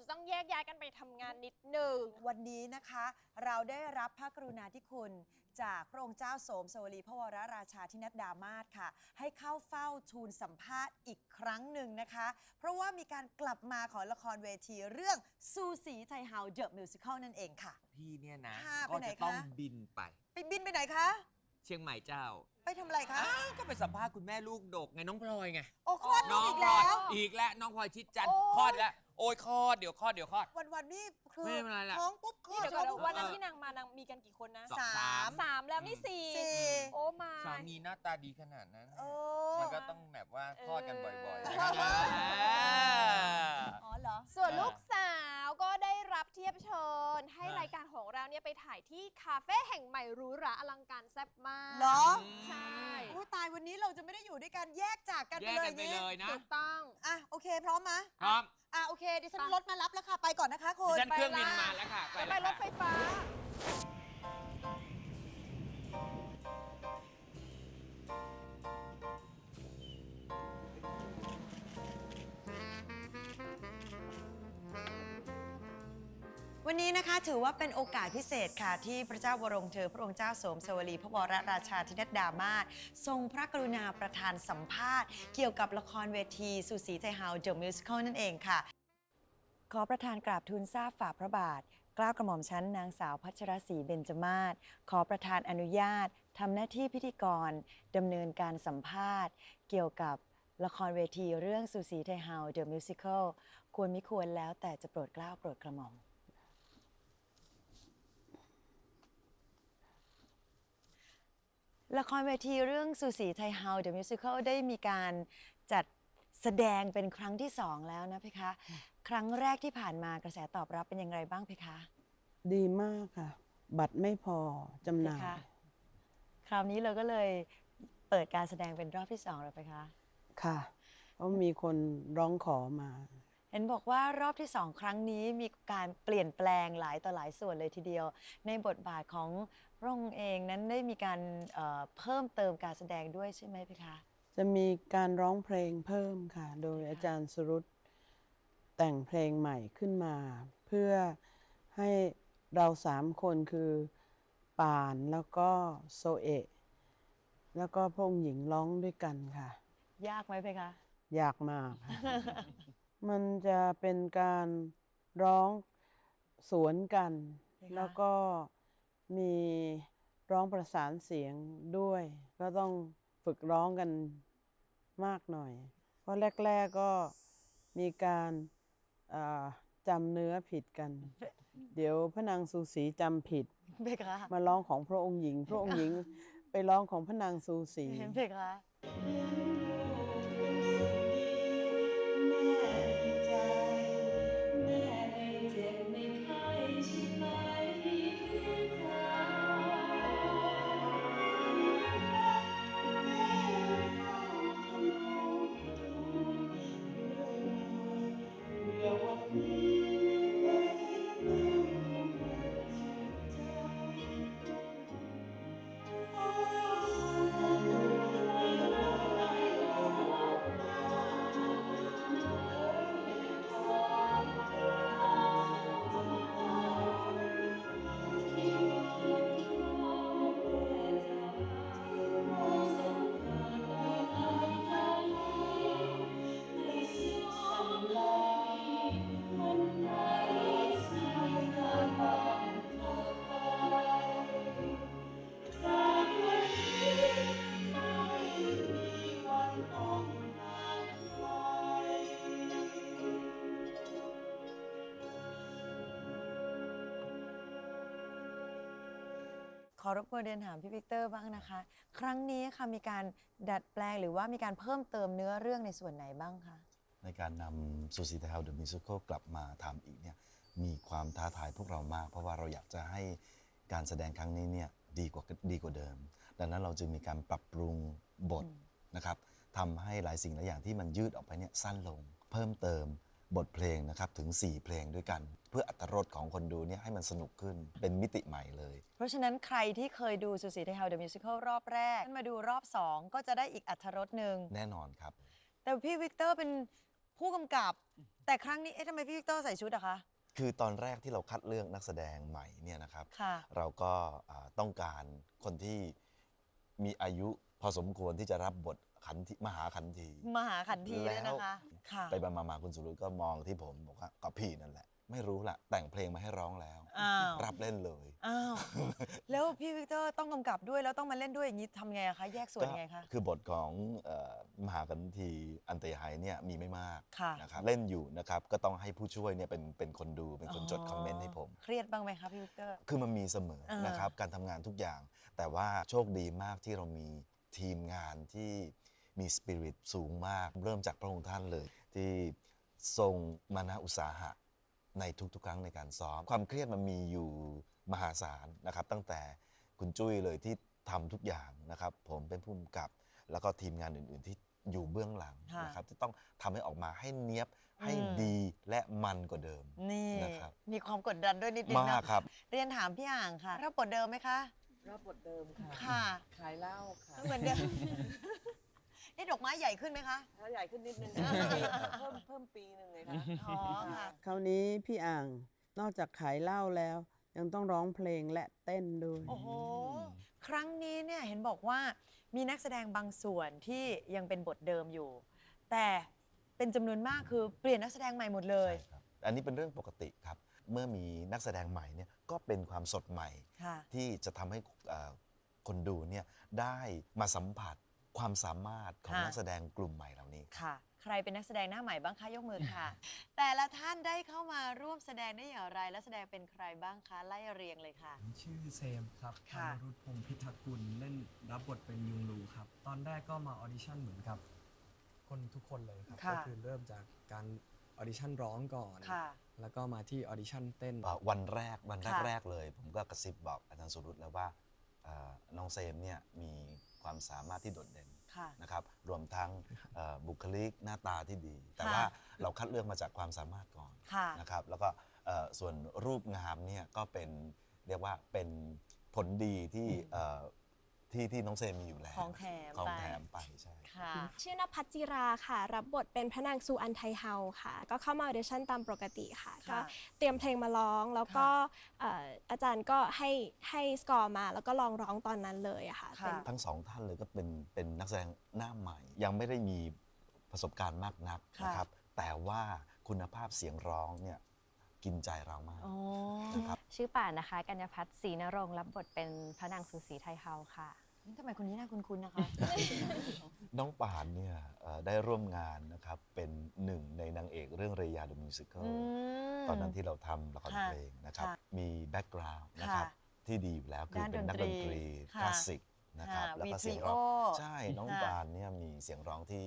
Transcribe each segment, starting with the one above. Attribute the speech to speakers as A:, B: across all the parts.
A: จะต้องแยกย้ายกันไปทำงานนิดหนึ่ง
B: วันนี้นะคะเราได้รับพระกรุณาธิคุณ จากพระองค์เจ้าโสมสวรีพระวรราชาธินัดดามาศค่ะ ให้เข้าเฝ้าทูลสัมภาษณ์อีกครั้งหนึ่งนะคะ เพราะว่ามีการกลับมาของละครเวทีเรื่องซูสีไทยเฮาเดอะมิวสิควลนั่นเองค่ะ
C: พี่เนี่ยนะ
B: ค่ะ
C: ก็
B: ไปไหน
C: จะต้อง
B: คะ
C: บินไป
B: ไปบินไปไหนคะ
C: เชียงใหม่เจ้า
B: ไปทำอะไรคะ
C: อ้าวก็ไปสัมภาษณ์คุณแม่ลูกดกไงน้องพลอยไง
B: โอ้คลอดลู
C: น้
B: ก
C: อง
B: อีก
C: พลอ
B: แล้
C: ยวอีกแล้วน้องพลอยชิดจันทร์
A: โอ้ย
C: คลอดแล้ว โอ้ยคลอดเดี๋ยวคลอดเดี๋ยวคลอด
B: วันวันๆนี่คือ
C: ไม่เป็นไรล่ะ
B: ท้องปุ๊บคลอ
A: นี่
B: ด
A: เดี๋ยวก่อน
B: ท้องปุ๊บ
A: วันนั้นที่นางมานางมีกันกี่คนนะ
C: สอง
B: สาม
A: สามแล้วนี่สี่
B: สี่
A: โอ้มา
C: สามีหน้าตาดีขนาดนั้น
B: โอ้
C: มันก็ต้องแบบว่าคลอดกันบ่อย
A: เออ
C: ๆ
B: อ๋อเหรอ
A: ส่วนลูกสาวก็ได้รับเทียบเชิญ ให้รายการของเราเนี่ยไปถ่ายที่คาเฟ่แห่งใหม่หรูหราอลังการแซ่บมา
B: อยู่ด้วยกันแยกจากกัน
C: แย
B: ไป
C: ก
B: เลย
C: กันไปเลยนะ
A: ถูกต้อง
B: อะโอเคพร้อมมะ
C: พร้อม
B: อะโอเคดิฉัน
A: ไป
B: รถมารับแล้วค่ะไปก่อนนะคะคุ
C: ดิ
B: ณ
C: ฉันเครื่องบินมาแล้วค่ะ
A: ไป
C: แล้ว
A: รถไฟ
C: ค่ะ
A: ฟ้า
B: วันนี้นะคะถือว่าเป็นโอกาสพิเศษค่ะ ที่พระเจ้าวรวงเธอพระองค์เจ้าโสมสวรีพระวรราชาธินัดดามาศทรงพระกรุณาประทานสัมภาษณ์ เกี่ยวกับละครเวทีสุสีไทเฮาเดอะมิวสิควลนั่นเองค่ะ ขอประทานกราบทูลทราบฝ่าพระบาทกล้าวกระหม่อมชั้นนางสาวพัชรศรีเบญจมาศขอประทานอนุญาตทำหน้าที่พิธีกรดำเนินการสัมภาษณ์ เกี่ยวกับละครเวทีเรื่องสุสีไทยเฮาเดอะมิวสิควลควรมิควรแล้วแต่จะโปรดเกล้าโปรดกระหม่อม ละครเวทีเรื่องสุสีไทยเฮาเดอะมิวสิควลได้มีการจัดแสดงเป็นครั้งที่สองแล้วนะเพคะ ครั้งแรกที่ผ่านมากระแสตอบรับเป็นอย่างไรบ้างเพคะ
D: ดีมากค่ะ บัตรไม่พอจำห
B: เพ
D: น่าย
B: คะคราวนี้เราก็เลยเปิดการแสดงเป็นรอบที่สองแล้วเพคะ
D: ค่ะ เพราะมีคนร้องขอมา
B: เห็นบอกว่ารอบที่สองครั้งนี้มีการเปลี่ยนแปลงหลายต่อหลายส่วนเลยทีเดียว ในบทบาทของพระองค์เองนั้นได้มีการเอ่อเพิ่มเติมการแสดงด้วยใช่ไหมเพคะ
D: จะมีการร้องเพลงเพิ่มค่ะ โดยอาจารย์สรุตแต่งเพลงใหม่ขึ้นมา เพื่อให้เราสามคนคือป่านแล้วก็โซเอะแล้วก็พระองค์หญิงร้องด้วยกันค่ะ
B: ยากไหมเพคะ
D: อยากมากค่ะ มันจะเป็นการร้องสวนกัน
B: นะคะ
D: แล้วก็มีร้องประสานเสียงด้วย ก็ต้องฝึกร้องกันมากหน่อย เพราะแรก ๆก็มีการอ่าจำเนื้อผิดกัน เดี๋ยวพระนางสูสีจำผิด
B: เพคะ
D: มาร้องของพระองค์หญิง พระองค์หญิง ไปร้องของพระนางสูสี
B: เห็นเพคะ
E: Oh
B: ขอรบกวนเรียนถามพี่วิกเตอร์บ้างนะคะ ครั้งนี้ค่ะมีการดัดแปลงหรือว่ามีการเพิ่มเติมเนื้อเรื่องในส่วนไหนบ้างคะ
E: ในการนำซูซิเทลเดอะมิวสิควลกลับมาทำอีกเนี่ยมีความท้าทายพวกเรามาก เพราะว่าเราอยากจะให้การแสดงครั้งนี้เนี่ยดีกว่าดีกว่าเดิม ดังนั้นเราจึงมีการปรับปรุงบทนะครับทำให้หลายสิ่งหลายอย่างที่มันยืดออกไปเนี่ยสั้นลง เพิ่มเติมบทเพลงนะครับถึง 4 เพลงด้วยกัน เพื่ออัตรสของคนดูเนี่ยให้มันสนุกขึ้นเป็นมิติใหม่เลย
B: เพ ราะฉะนั้นใครที่เคยดูสุสีเทเฮาเดอะมิวสิควลรอบแรกมาดูรอบ 2 ก็จะได้อีกอัธรสหนึ่ง
E: แน่นอนครับ
B: แต่พี่วิกเตอร์เป็นผู้กำกับ แต่ครั้งนี้เอ๊ะทำไมพี่วิกเตอร์ใส่ชุดอะคะ
E: คือตอนแรกที่เราคัดเลือกนักแสดงใหม่เนี่ยนะครับ
B: ค่ะ
E: เราก็อ่าต้องการคนที่มีอายุพอสมควรที่จะรับบทขันธิมหาขันที
B: มหาขันทีด้วยนะคะ ค่ะ
E: ไปมามาคุณสุรุตก็มองที่ผมบอกว่าก็พี่นั่นแหละ ไม่รู้ละแต่งเพลงมาให้ร้องแล้ว
B: อ้าว
E: รับเล่นเลย
B: อ้าว แล้วพี่วิกเตอร์ต้องกำกับด้วยแล้วต้องมาเล่นด้วยอย่างนี้ทำไงอะคะ แยกส่วนยังไงคะ
E: คือบทของเอ่อมหาขันทีอันเตยไฮเนี่ยมีไม่มาก
B: ค่ะ
E: นะครับเล่นอยู่นะครับก็ต้องให้ผู้ช่วยเนี่ยเป็นเป็นคนดูเป็นคนจดคอมเมนต์ให้ผม
B: เครียดบ้างไหมคะพี่วิกเตอร์
E: คือมันมีเสมอ
B: อ่าน
E: นะครับการทำงานทุกอย่าง แต่ว่าโชคดีมากที่เรามีทีมงานที่มีสปิริตสูงมาก เริ่มจากพระองค์ท่านเลย ที่ทรงมานะอุตสาหะ ในทุกๆ ครั้งในการซ้อม ความเครียดมันมีอยู่มหาศาลนะครับ ตั้งแต่คุณจุ้ยเลยที่ทำทุกอย่างนะครับ ผมเป็นผู้กำกับ แล้วก็ทีมงานอื่นๆที่อยู่เบื้องหลัง
B: ค่ะ
E: นะครับที่ต้องทำให้ออกมาให้เนี้ยบให้
B: อืม
E: ดีและมันกว่าเดิม
B: นี่
E: นะครับ
B: มีความกดดันด้วยนิดนึง
E: มาก
B: นะครับ
E: ครับ
B: เรียนถามพี่อ่างค่ะรับบทเดิมไหมคะ
D: รับบทเดิมค่ะ
B: ค่ะ
D: ขายเหล้าค่ะ
B: เหมือนเดิม เอ๊ะดอกไม้ใหญ่ขึ้นไหมคะ
D: ถ้าใหญ่ขึ้นนิดนึง เพิ่มเพิ่มปีหนึ่งเลยค่ะ
B: อ๋อค่ะ
D: คราวนี้พี่อ่างนอกจากขายเหล้าแล้ว ยังต้องร้องเพลงและเต้นด้วย
B: โอ้โห ครั้งนี้เนี่ยเห็นบอกว่ามีนักแสดงบางส่วนที่ยังเป็นบทเดิมอยู่ แต่เป็นจำนวนมากคือเปลี่ยนนักแสดงใหม่หมดเลย
E: ใช่ครับอันนี้เป็นเรื่องปกติครับ เมื่อมีนักแสดงใหม่เนี่ยก็เป็นความสดใหม่
B: ค่ะ
E: ที่จะทำให้เอ่อคนดูเนี่ยได้มาสัมผัส ความสามารถของ
B: ค่ะ
E: นักแสดงกลุ่มใหม่เหล่านี้
B: ค่ะ ใครเป็นนักแสดงหน้าใหม่บ้างคะยกมือค่ะ แต่ละท่านได้เข้ามาร่วมแสดงได้อย่างไร และแสดงเป็นใครบ้างคะไล่เรียงเลยค่ะ
F: ผมชื่อเซมครับ
B: ค่ะ
F: พานุรุตพงศ์พิทักษ์กุลเล่นรับบทเป็นยุงลูครับ ตอนแรกก็มาออดิชั่นเหมือนกับ คนทุกคนเลยครับ
B: ค่ะ
F: ก็คือเริ่มจากการออดิชั่นร้องก่อน
B: ค่ะ
F: แล้วก็มาที่ออดิชั่นเต้น
E: เอ่อวันแรกวัน
B: ค่ะ
E: แรกๆเลย ผมก็กระซิบบอกอาจารย์สุรุตแล้วว่าเอ่อน้องเซมเนี่ยมี ความสามารถที่โดดเด่น
B: ค่ะ
E: นะครับรวมทั้งเอ่อบุคลิกหน้าตาที่ดี แต่
B: ค่ะ
E: ว่าเราคัดเลือกมาจากความสามารถก่อน
B: ค่ะ
E: นะครับแล้วก็เอ่อส่วนรูปงามเนี่ยก็เป็นเรียกว่าเป็นผลดีที่เอ่อ ที่ที่น้องเซมมีอยู่แล้ว
B: ของแถม
E: ของ
B: ไป
E: แถมไปใช่
B: ค่ะ
G: ชื่อนภัสจิราค่ะ รับบทเป็นพระนางซูอันไทเฮาค่ะ ก็เข้ามาออเดชั่นตามปกติค่ะก็
B: ค่ะ
G: เตรียมเพลงมาร้องแล้วก็เอ่ออาจารย์ก็ให้ให้สกอร์มา แล้วก็ลองร้องตอนนั้นเลยอะค่ะ
B: ค่ะ
G: เป็น
E: ทั้งสองท่านเลยก็เป็นเป็นนักแสดงหน้าใหม่ ยังไม่ได้มีประสบการณ์มากนัก
B: ค่ะ
E: นะครับแต่ว่าคุณภาพเสียงร้องเนี่ย กินใจเรามาก
B: อ๋อ
E: นะครับ
H: ชื่อป่านนะคะ กัญญพัฒน์ศรีนรงค์รับบทเป็นพระนางสุสีไทยเฮาค่ะ
B: นี่ทำไมคนนี้น่าคุ้นๆนะคะ
E: น้องป่านเนี่ยเอ่อได้ร่วมงานนะครับ เป็นหนึ่งในนางเอกเรื่องเรยาเดอะมิวสิคล
B: อืม
E: ตอนนั้นที่เราทำละคร
B: ค่ะ
E: เพลงนะครับ
B: ค่ะ
E: มีแบ็กกราวน์นะครับ
B: ค่ะ
E: ที่ดีอยู่แล้วคือ
B: ด้าน
E: เป็นนัก
B: ด
E: ด
B: น
E: น
B: ต
E: ต
B: รี
E: รี
B: ค่ะ
E: คลาสสิกนะครับ
B: ค่ะ
E: แล้วก็
B: มี
E: เสียง
B: trio
E: ร้องใช่น้อง
B: ค่ะ
E: ปานเนี่ยมีเสียงร้องที่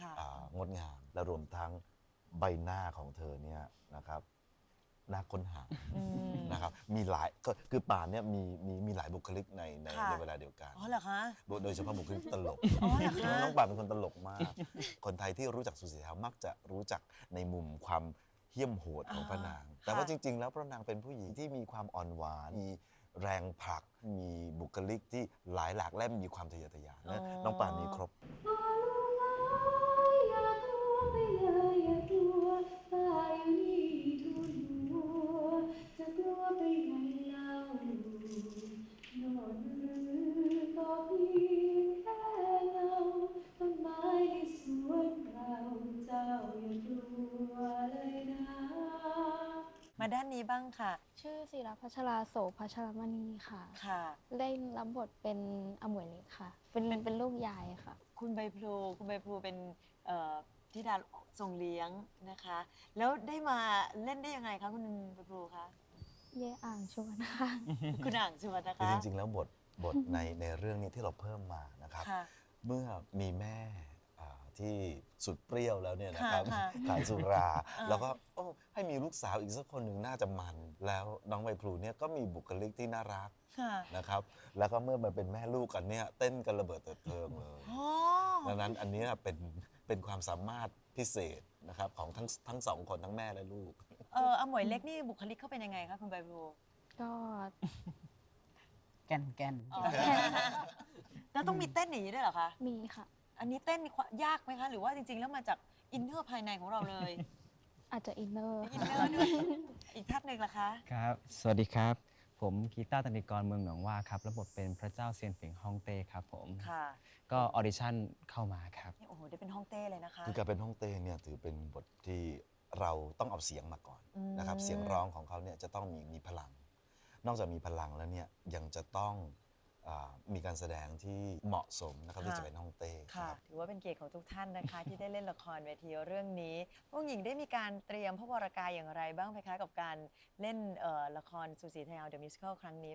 B: ค่ะ
E: อ่างดงามและรวมทั้งใบหน้าของเธอเนี่ยนะครับ น่าค้นหา
B: อืม
E: นะครับมีหลายก็คือป่านเนี่ยมีมีมีหลายบุคลิกในใน
B: ค่ะ
E: ในเวลาเดียวกัน
B: อ๋อเหรอคะ
E: โดยเฉพาะบุคลิกตลก
B: อ๋อเหรอคะ
E: น้องป่านเป็นคนตลกมาก คนไทยที่รู้จักสุสีเทามักจะรู้จักในมุมความเหี้ยมโหดของพระนาง แต่ว่าจริง ๆ แล้วพระนางเป็นผู้หญิงที่มีความอ่อนหวาน มีแรงผลัก มีบุคลิกที่หลายหลากและมีความทะเยอทะยานและน้องป่านมีครบ
B: มาด้าน นี้บ้างค่ะ
I: ชื่อศิรพัชราโสพัชรมณีค่ะ
B: ค่ะ
I: เล่นรับบทเป็นอมวยเล็กค่ะเป็นเป็นลูกยายค่ะ
B: คุณใบพลูคุณใบพลูเป็นเอ่อธิดาทรงเลี้ยงนะคะ แล้วได้มาเล่นได้ยังไงคะคุณใบพลูคะ
I: เย่อ่างชวนค่ะ
B: คุณอ่างชวนนะ
E: คือ
B: คะ
E: จริงๆ แล้วบทบทในในเรื่องนี้ที่เราเพิ่มมานะครับ
B: ค่ะ
E: เมื่อมีแม่อ่าที่สุดเปรี้ยวแล้วเนี่ยนะครับ
B: ค่ะ
E: ขายสุรา
B: อ่า
E: แล้วก็โอ้ให้ มีลูกสาวอีกสักคนหนึ่งน่าจะมัน แล้วน้องใบพลูเนี่ยก็มีบุคลิกที่น่ารัก
B: ค่ะ
E: นะครับ แล้วก็เมื่อมันเป็นแม่ลูกกันเนี่ยเต้นกันระเบิดเถิดเทิงเลย
B: อ๋อ
E: ดังนั้นอันนี้เป็นเป็นความสามารถพิเศษนะครับของทั้งทั้งสองคนทั้งแม่และลูก
B: เอออมวยเล็กนี่บุคลิกเขาเป็นยังไงคะคุณใบพลู
I: ก็
D: แก่นแก่น
B: อ๋อแล้วต้องมีเต้นอย่างนี้ด้วยเหรอคะ
I: มีค่ะ
B: อันนี้เต้นยากไหมคะ หรือว่าจริง ๆ แล้วมาจากอินเนอร์ภายในของเราเลย
I: อาจจะอินเนอร์
B: อินเนอร์ด้วยอีกท่านหนึ่งล่ะคะ
J: ครับ สวัสดีครับ ผมกีตาร์ตันติกรเมืองหนองว่าครับระบบเป็นพระเจ้าเซียนเฟิงฮ่องเต้ครับผม
B: ค่ะ
J: ก็ออดิชั่นเข้ามาครับ
B: นี่โอ้โหได้เป็นห้องเต้เลยนะคะ
E: คือการเป็นฮ่องเต้เนี่ยถือเป็นบทที่เราต้องเอาเสียงมาก่อน
B: อืม
E: นะครับ เสียงร้องของเขาเนี่ยจะต้องมีมีพลัง นอกจากมีพลังแล้วเนี่ยยังจะต้อง อามีการแสดงที่เหมาะสมนะครับที่จะเป็นฮ่องเต้
B: ค่ะ
E: ครับ
B: ถือว่าเป็นเกียรติของทุกท่านนะคะ ที่ได้เล่นละครเวทีเรื่องนี้พวกหญิงได้มีการเตรียมพระวรากายอย่างไรบ้างไหมคะ กับการเล่นเอ่อละครสุสีไทยเอาเดอะมิวสิคลครั้งนี้